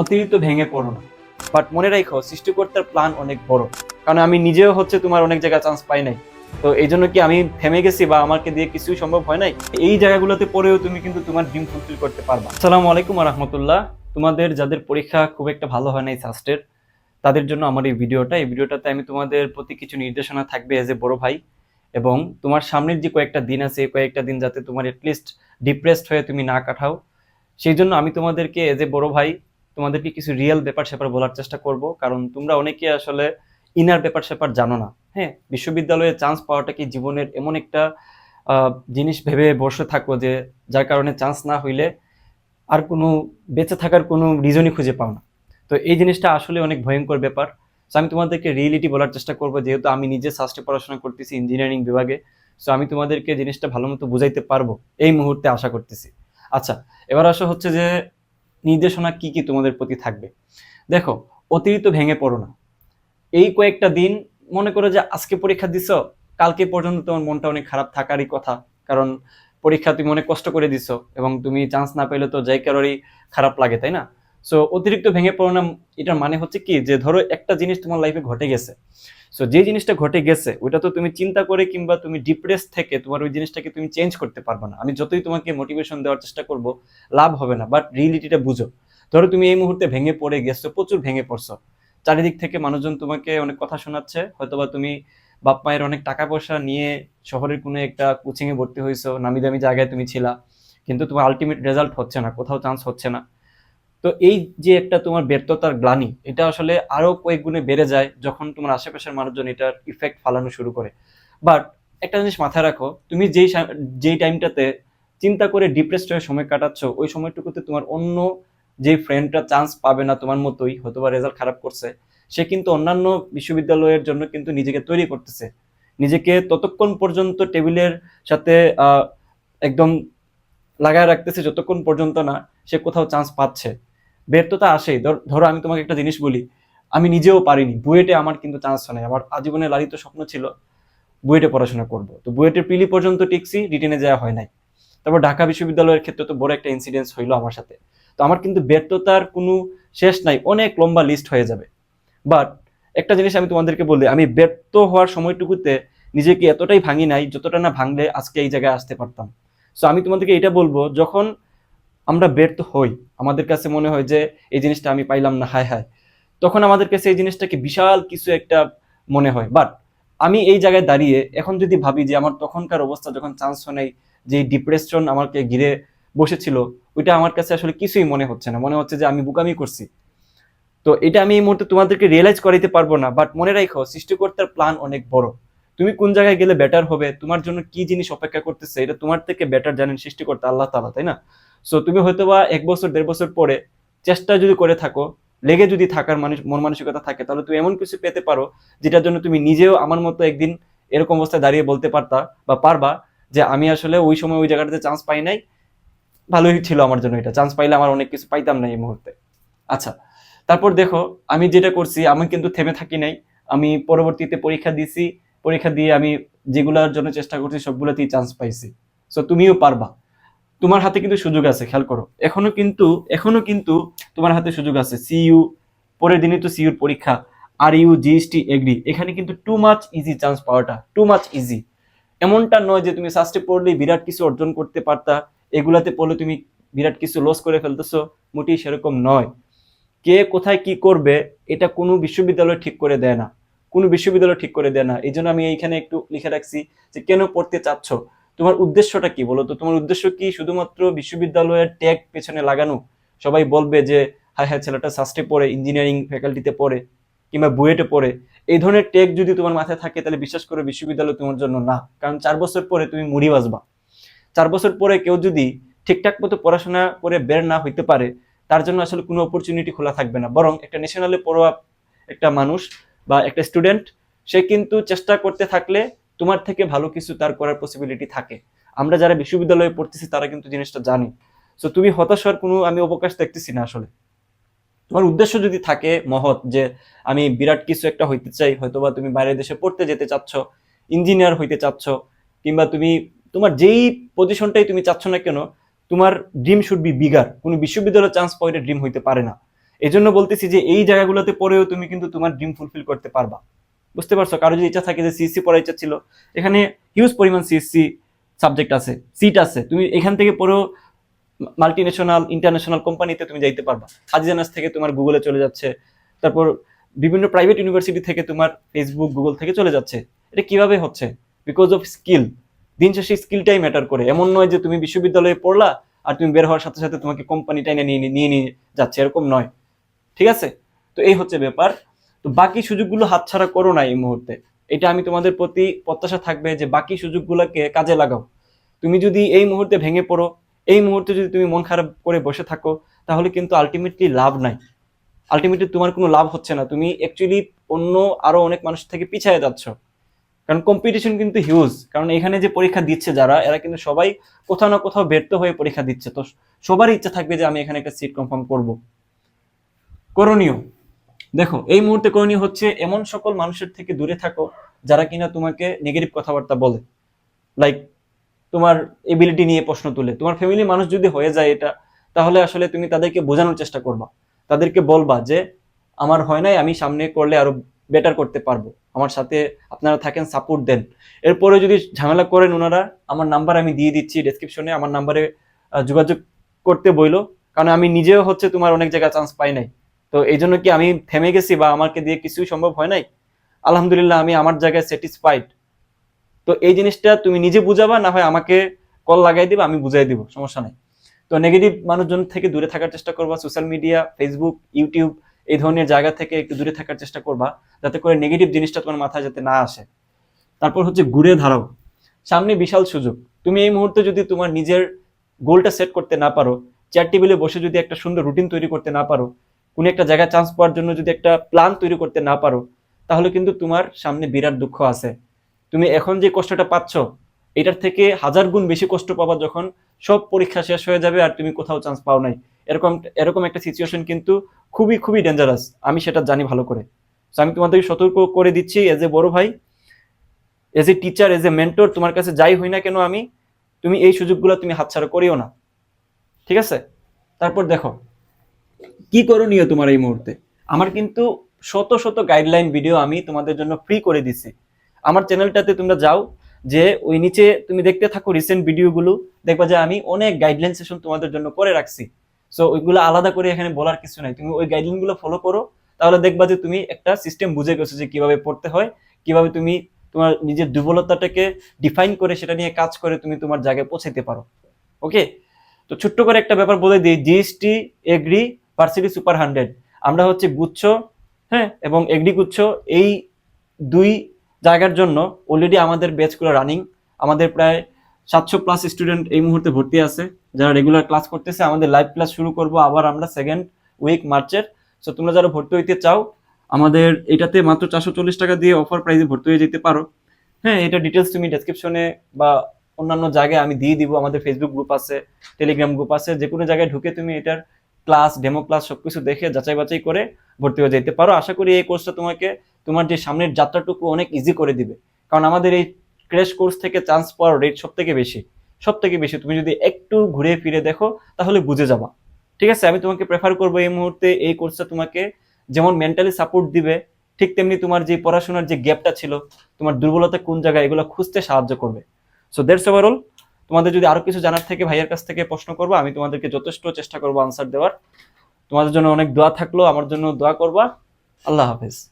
অতিরিক্ত ভেঙে পড়ো না। বাট মনে রাখো, সৃষ্টিকর্তার প্ল্যান অনেক বড়। কারণ আমি নিজেও হচ্ছে তোমার অনেক জায়গায় চান্স পাই নাই। তো এই জন্য কি আমি থেমে গেছি বা আমাকে দিয়ে কিছুই সম্ভব হয় নাই? এই জায়গাগুলোতে পড়েও তুমি কিন্তু তোমার ড্রিম ফুলফিল করতে পারবা। আসসালামু আলাইকুম রহমতুল্লাহ। তোমাদের যাদের পরীক্ষা খুব একটা ভালো হয় নাই সাস্টের তাদের জন্য আমার এই ভিডিওটা। এই ভিডিওটাতে আমি তোমাদের প্রতি কিছু নির্দেশনা থাকবে এজ এ বড় ভাই। এবং তোমার সামনের যে কয়েকটা দিন আছে, এই কয়েকটা দিন যাতে তোমার এটলিস্ট ডিপ্রেসড হয়ে তুমি না কাটাও। সেই জন্য আমি তোমাদেরকে এজ এ বড় ভাই তোমাদেরকে কিছু রিয়েল ব্যাপার স্যাপার বলার চেষ্টা করব। কারণ তোমরা অনেকে আসলে ইনার ব্যাপার স্যাপার জানো না। হ্যাঁ বিশ্ববিদ্যালয়ে চান্স পাওয়াটা কি জীবনের এমন একটা জিনিস ভেবে বসে থাকো যে, যার কারণে চান্স না হইলে আর কোনো, বেঁচে থাকার কোনো রিজনই খুঁজে পাও না। তো এই জিনিসটা আসলে অনেক ভয়ঙ্কর ব্যাপার। সো আমি তোমাদেরকে রিয়েলিটি বলার চেষ্টা করব, যেহেতু আমি নিজে সাস্টে পড়াশোনা করতেছি ইঞ্জিনিয়ারিং বিভাগে। সো আমি তোমাদেরকে জিনিসটা ভালো মতো বুঝাইতে পারব, এই মুহূর্তে আশা করতেছি। আচ্ছা এবার আসা হচ্ছে যে নির্দেশনা কি কি তোমাদের প্রতি থাকবে? দেখো, অতিরিক্ত ভেঙে পড়ো না। এই কয়েকটা দিন মনে করো যে আজকে পরীক্ষা দিছো, কালকে পর্যন্ত তোমার মনটা অনেক খারাপ থাকারই কথা। কারণ পরীক্ষা তুমি অনেক কষ্ট করে দিছো এবং তুমি চান্স না পেলে তো যাই কারোরই খারাপ লাগে, তাই না? সো অতিরিক্ত ভেঙে পড়ো না, এটার মানে হচ্ছে কি? যে ধরো একটা জিনিস তোমার লাইফে ঘটে গেছে। সো যে জিনিসটা ঘটে গেছে ওটা তো তুমি চিন্তা করে কিংবা তুমি ডিপ্রেস থেকে তোমার ওই জিনিসটাকে তুমি চেঞ্জ করতে পারবে না। আমি যতই তোমাকে মোটিভেশন দেওয়ার চেষ্টা করব, লাভ হবে না বাট রিয়েলিটিটা বুঝো। ধরো তুমি এই মুহূর্তে ভেঙে পড়ে গেছো, প্রচুর ভেঙে পড়ছো। চারিদিক থেকে মানুষজন তোমাকে অনেক কথা শোনাচ্ছে, হয়তোবা তুমি বাপ মায়ের অনেক টাকা পয়সা নিয়ে শহরের কোনো একটা কোচিংয়ে ভর্তি হয়েছো নামি দামি জায়গায় তুমি ছিলা, কিন্তু তোমার আলটিমেট রেজাল্ট হচ্ছে না, কোথাও চান্স হচ্ছে না। তো এই যে একটা তোমার ব্যর্থতার গ্লানি, এটা আসলে আরও কয়েক গুণে বেড়ে যায় যখন তোমার আশেপাশের মানুষজন এটার ইফেক্ট ফালানো শুরু করে। বাট একটা জিনিস মাথায় রাখো, তুমি যেই যেই টাইমটাতে চিন্তা করে ডিপ্রেসড হয়ে সময় কাটাচ্ছ, ওই সময়টুকুতে তোমার অন্য যে ফ্রেন্ডটা চান্স পাবে না তোমার মতোই হয়তো বা রেজাল্ট খারাপ করছে, সে কিন্তু অন্যান্য বিশ্ববিদ্যালয়ের জন্য কিন্তু নিজেকে তৈরি করতেছে। নিজেকে ততক্ষণ পর্যন্ত টেবিলের সাথে একদম লাগায় রাখতেছে যতক্ষণ পর্যন্ত না সে কোথাও চান্স পাচ্ছে। ব্যর্থতা আসেই। ধর- আমি তোমাকে একটা জিনিস বলি। আমি নিজেও পারিনি। বুয়েটে আমার কিন্তু চান্স নাই। আমার আজীবনে লালিত স্বপ্ন ছিল বুয়েটে পড়াশোনা করব। তো বুয়েটের প্রিলি পর্যন্ত টিকছি, রিটেনে যাওয়া হয় নাই। তারপর ঢাকা বিশ্ববিদ্যালয়ের ক্ষেত্রে তো বড় একটা ইনসিডেন্স হইল আমার সাথে। তো আমার কিন্তু ব্যর্থতার কোনো শেষ নাই। অনেক লম্বা লিস্ট হয়ে যাবে। বাট একটা জিনিস আমি তোমাদেরকে বলি, আমি ব্যর্থ হওয়ার সময়টুকুতে নিজেকে এতটাই ভাঙি নাই, যতটা না ভাঙলে আজকে এই জায়গায় আসতে পারতাম। সো আমি তোমাদেরকে এটা বলব, যখন আমরা ব্যর্থ হই। আমাদের কাছে মনে হয় যে এই জিনিসটা আমি পাইলাম না, হায় হায়। তখন আমাদের কাছে এই জিনিসটাকে বিশাল কিছু একটা মনে হয়। বাট আমি এই জায়গায় দাঁড়িয়ে এখন যদি ভাবি যে আমার তখনকার অবস্থা যখন চান্স নেই, যে ডিপ্রেশন আমাকে ঘিরে বসেছিল, ওইটা আমার কাছে আসলে কিছুই মনে হচ্ছে না। মনে হচ্ছে যে আমি বুকামি করছি। তো এটা আমি এই মুহূর্তে তোমাদেরকে রিয়েলাইজ করাইতে পারব না। বাট মনে রাখো সৃষ্টিকর্তার প্ল্যান অনেক বড়। তুমি কোন জায়গায় গেলে বেটার হবে? তোমার জন্য কি জিনিস অপেক্ষা করতেছে? এটা তোমার থেকে বেটার জানেন সৃষ্টি করতে আল্লাহ তাআলা, তাই না? সো তুমি হয়তোবা এক বছর, দেড় বছর পরে চেষ্টা যদি করে থাকো, লেগে যদি থাকার মানুষ, মন মানসিকতা থাকে, তাহলে তুমি এমন কিছু পেতে পারো যেটার জন্য তুমি নিজেও আমার মতো একদিন এরকম অবস্থায় দাঁড়িয়ে বলতে পারতা বা পারবা যে আমি আসলে ওই সময় ওই জায়গাটাতে চান্স পাই নাই। ভালোই ছিল আমার জন্য এটা। চান্স পাইলে আমার অনেক কিছু পাইতাম না এই মুহূর্তে। আচ্ছা তারপর দেখো, আমি যেটা করছি, আমি কিন্তু থেমে থাকি নাই। আমি পরবর্তীতে পরীক্ষা দিছি পরীক্ষা দিয়ে আমি যেগুলোর জন্য চেষ্টা করছি, সবগুলোতেই চান্স পাইছি। সো তুমিও পারবা। তোমার হাতে কিন্তু সুযোগ আছে, খেয়াল করো। এখনও কিন্তু এখনও কিন্তু তোমার হাতে সুযোগ আছে। সিইউ পরের দিনই তো সিইউর পরীক্ষা। Are you GST agri. এখানে কিন্তু টু মাচ ইজি চান্স পাওয়াটা টু মাচ ইজি এমনটা নয় যে তুমি সাস্টে পড়লে বিরাট কিছু অর্জন করতে পারতা। এগুলাতে পড়লে তুমি বিরাট কিছু লস করে ফেলতেছো, মোটেই সেরকম নয়। কে কোথায় কি করবে, এটা কোনো বিশ্ববিদ্যালয় ঠিক করে দেয় না। কোনো বিশ্ববিদ্যালয় ঠিক করে দেয় না। এই জন্য আমি এইখানে একটু লিখে রাখছি যে, কেন পড়তে চাচ্ছ? তোমার উদ্দেশ্যটা কি? বলো তো, তোমার উদ্দেশ্য কি শুধুমাত্র বিশ্ববিদ্যালয়ের ট্যাগ পেছনে লাগানো? সবাই বলবে যে হ্যাঁ হ্যাঁ ছেলেটা সাস্টে পড়ে ইঞ্জিনিয়ারিং ফ্যাকাল্টিতে পড়ে কিংবা বুয়েটে পড়ে। এই ধরনের ট্যাগ যদি তোমার মাথায় থাকে, তাহলে বিশ্বাস করে বিশ্ববিদ্যালয় তোমার জন্য না। কারণ চার বছর পরে তুমি মুড়ি বাজবা। চার বছর পরে কেউ যদি ঠিকঠাক মতো পড়াশোনা করে বের না হইতে পারে, তার জন্য আসলে কোনো অপরচুনিটি খোলা থাকবে না। বরং একটা ন্যাশনালে পড়োয়া একটা মানুষ বা একটা স্টুডেন্ট সে কিন্তু চেষ্টা করতে থাকলে তোমার থেকে ভালো কিছু তার করার পসিবিলিটি থাকে। আমরা যারা বিশ্ববিদ্যালয়ে পড়তেছি, তারা কিন্তু জিনিসটা জানি। সো তুমি হতাশ হওয়ার কোনো আমি অবকাশ দেখতেছি না আসলে। তোমার উদ্দেশ্য যদি থাকে মহৎ, যে আমি বিরাট কিছু একটা হইতে চাই, হয়তোবা তুমি বাইরের দেশে পড়তে যেতে চাচ্ছ ইঞ্জিনিয়ার হইতে চাচ্ছ, কিংবা তুমি, তোমার যেই পজিশনটাই তুমি চাচ্ছ না কেন, তোমার ড্রিম শুড বি বিগার কোনো বিশ্ববিদ্যালয়ের চান্স পাওয়া ড্রিম হইতে পারে না। এই জন্য বলতেছি যে এই জায়গাগুলোতে পড়েও তুমি কিন্তু তোমার ড্রিম ফুলফিল করতে পারবা। বুঝতে পারছ? কারও যদি ইচ্ছা থাকে যে সিএসসি পড়ার ইচ্ছা ছিল, এখানে হিউজ পরিমাণ সিএসসি সাবজেক্ট আছে সিট আছে। তুমি এখান থেকে পড়েও মাল্টি ন্যাশনাল ইন্টারন্যাশনাল কোম্পানিতে তুমি যাইতে পারবা। আজিজানাস থেকে তোমার গুগলে চলে যাচ্ছে। তারপর বিভিন্ন প্রাইভেট ইউনিভার্সিটি থেকে তোমার ফেসবুক গুগল থেকে চলে যাচ্ছে। এটা কীভাবে হচ্ছে? বিকজ অফ স্কিল দিন শেষে স্কিলটাই ম্যাটার করে। এমন নয় যে তুমি বিশ্ববিদ্যালয়ে পড়লা আর তুমি বের হওয়ার সাথে সাথে তোমাকে কোম্পানিটাই নিয়ে নিয়ে যাচ্ছে। এরকম নয়। ঠিক আছে? তো এই হচ্ছে ব্যাপার। তো বাকি সুযোগগুলো হাতছাড়া করো না এই মুহূর্তে। এটা আমি তোমাদের প্রতি প্রত্যাশা থাকবে যে বাকি সুযোগগুলোকে কাজে লাগাও। তুমি যদি এই মুহূর্তে ভেঙে পড়ো, এই মুহূর্তে যদি তুমি মন খারাপ করে বসে থাকো, তাহলে কিন্তু আলটিমেটলি লাভ নাই। আলটিমেটলি তোমার কোনো লাভ হচ্ছে না। তুমি অ্যাকচুয়ালি অন্য আরও অনেক মানুষ থেকে পিছিয়ে যাচ্ছ। কারণ কম্পিটিশন কিন্তু হিউজ কারণ এখানে যে পরীক্ষা দিচ্ছে যারা, এরা কিন্তু সবাই কোথাও না কোথাও ব্যর্থ হয়ে পরীক্ষা দিচ্ছে। তো সবারই ইচ্ছা থাকবে যে আমি এখানে একটা সিট কনফার্ম করব। করণীয়। দেখো, এই মুহূর্তে করণীয় হচ্ছে এমন সকল মানুষের থেকে দূরে থাকো যারা কিনা তোমাকে নেগেটিভ কথাবার্তা বলে। লাইক তোমার এবিলিটি নিয়ে প্রশ্ন তুলে। তোমার ফ্যামিলির মানুষ যদি হয়ে যায় এটা, তাহলে আসলে তুমি তাদেরকে বোঝানোর চেষ্টা করবা। তাদেরকে বলবা যে, আমার হয় নাই, আমি সামনে করলে আরও বেটার করতে পারব। আমার সাথে আপনারা থাকেন সাপোর্ট দেন। এরপরে যদি ঝামেলা করেন ওনারা, আমার নাম্বার আমি দিয়ে দিচ্ছি ডেসক্রিপশনে আমার নাম্বারে যোগাযোগ করতে বইলো। কারণ আমি নিজেও হচ্ছে তোমার অনেক জায়গায় চান্স পাই নাই। তো এই জন্য কি আমি থেমে গেছি বা আমাকে দিয়ে কিছুই সম্ভব হয় নাই? আলহামদুলিল্লাহ, আমি আমার জায়গায় স্যাটিসফাইড তো এই জিনিসটা তুমি নিজে বুঝাবা, না হয় আমাকে কল লাগাই দিবা, আমি বুঝাই দিব, সমস্যা নাই। তো নেগেটিভ মানুষজন থেকে দূরে থাকার চেষ্টা করবা সোশ্যাল মিডিয়া ফেসবুক ইউটিউব এই ধরনের জায়গা থেকে একটু দূরে থাকার চেষ্টা করবা, যাতে করে নেগেটিভ জিনিসটা তোমার মাথায় যাতে না আসে। তারপর হচ্ছে ঘুরে ধারাও সামনে বিশাল সুযোগ। তুমি এই মুহূর্তে যদি তোমার নিজের গোলটা সেট করতে না পারো চেয়ার টেবিলে বসে যদি একটা সুন্দর রুটিন তৈরি করতে না পারো কোনো একটা জায়গায় চান্স পাওয়ার জন্য যদি একটা প্ল্যান তৈরি করতে না পারো, তাহলে কিন্তু তোমার সামনে বিরাট দুঃখ আছে। তুমি এখন যে কষ্টটা পাচ্ছ, এটার থেকে হাজার গুণ বেশি কষ্ট পাবা যখন সব পরীক্ষা শেষ হয়ে যাবে আর তুমি কোথাও চান্স পাও নাই। এরকম এরকম একটা সিচুয়েশন কিন্তু খুবই খুবই ডেঞ্জারাস আমি সেটা জানি ভালো করে। আমি তোমাদেরকে সতর্ক করে দিচ্ছি এজ এ বড় ভাই as a teacher as a mentor তোমার কাছে যাই হই না কেন আমি, তুমি এই সুযোগগুলো তুমি হাতছাড়া করিও না। ঠিক আছে? তারপর দেখো কি করণীয় তোমার এই মুহূর্তে? আমার কিন্তু শত শত গাইডলাইন ভিডিও আমি তোমাদের জন্য ফ্রি করে দিছি। আমার চ্যানেলটাতে তোমরা যাও, যে ওই নিচে তুমি দেখতে থাকো রিসেন্ট ভিডিওগুলো দেখবা যে আমি অনেক গাইডলাইন সেশন তোমাদের জন্য করে রাখছি। সো ওইগুলো আলাদা করে এখানে বলার কিছু নাই। তুমি ওই গাইডলাইনগুলো ফলো করো, তাহলে দেখবা যে তুমি একটা সিস্টেম বুঝে গেছো যে কীভাবে পড়তে হয়, কীভাবে তুমি তোমার নিজের দুর্বলতাটাকে ডিফাইন করে সেটা নিয়ে কাজ করে তুমি তোমার জায়গায় পৌঁছাতে পারো। ওকে তো ছোট্ট করে একটা ব্যাপার বলে দিই, GST agri varsity super hundred. আমরা হচ্ছে গুচ্ছ হ্যাঁ এবং এগ্রি গুচ্ছ, এই দুই জায়গার জন্য অলরেডি আমাদের ব্যাচগুলো রানিং আমাদের প্রায় সাতশো প্লাস স্টুডেন্ট এই মুহূর্তে ভর্তি আছে। যারা রেগুলার ক্লাস করতেছে, আমাদের লাইভ ক্লাস শুরু করব আবার আমরা সেকেন্ড উইক মার্চের। সো তোমরা যারা ভর্তি হইতে চাও, আমাদের এটাতে মাত্র চারশো চল্লিশ টাকা দিয়ে অফার প্রাইসে ভর্তি হয়ে যেতে পারো। হ্যাঁ এটা ডিটেলস তুমি ডেসক্রিপশনে বা অন্যান্য জায়গায় আমি দিয়ে দিব। আমাদের ফেসবুক গ্রুপ আছে টেলিগ্রাম গ্রুপ আছে যে কোনো জায়গায় ঢুকে তুমি এটার ক্লাস, ডেমো ক্লাস সবকিছু দেখে যাচাই বাছাই করে ভর্তি হয়ে যেতে পারো। আশা করি এই কোর্সটা তোমাকে, তোমার যে সামনের যাত্রাটুকু অনেক ইজি করে দিবে। কারণ আমাদের এই ক্র্যাশ কোর্স থেকে চান্স পাওয়ার রেট সব থেকে বেশি। সব থেকে বেশি। তুমি যদি একটু ঘুরে ফিরে দেখো, তাহলে বুঝে যাবা। ঠিক আছে? আমি তোমাকে প্রেফার করব এই মুহূর্তে এই কোর্সটা তোমাকে যেমন মেন্টালি সাপোর্ট দিবে, ঠিক তেমনি তোমার যে পড়াশোনার যে গ্যাপটা ছিল, তোমার দুর্বলতা কোন জায়গায়, এগুলো খুঁজতে সাহায্য করবে। সো দেড়স ওভারঅল তোমাদের যদি আরও কিছু জানার থেকে, ভাইয়ের কাছ থেকে প্রশ্ন করব, আমি তোমাদেরকে যথেষ্ট চেষ্টা করব আনসার দেওয়ার। তোমাদের জন্য অনেক দোয়া থাকল, আমার জন্য দোয়া করবা। আল্লাহ হাফেজ।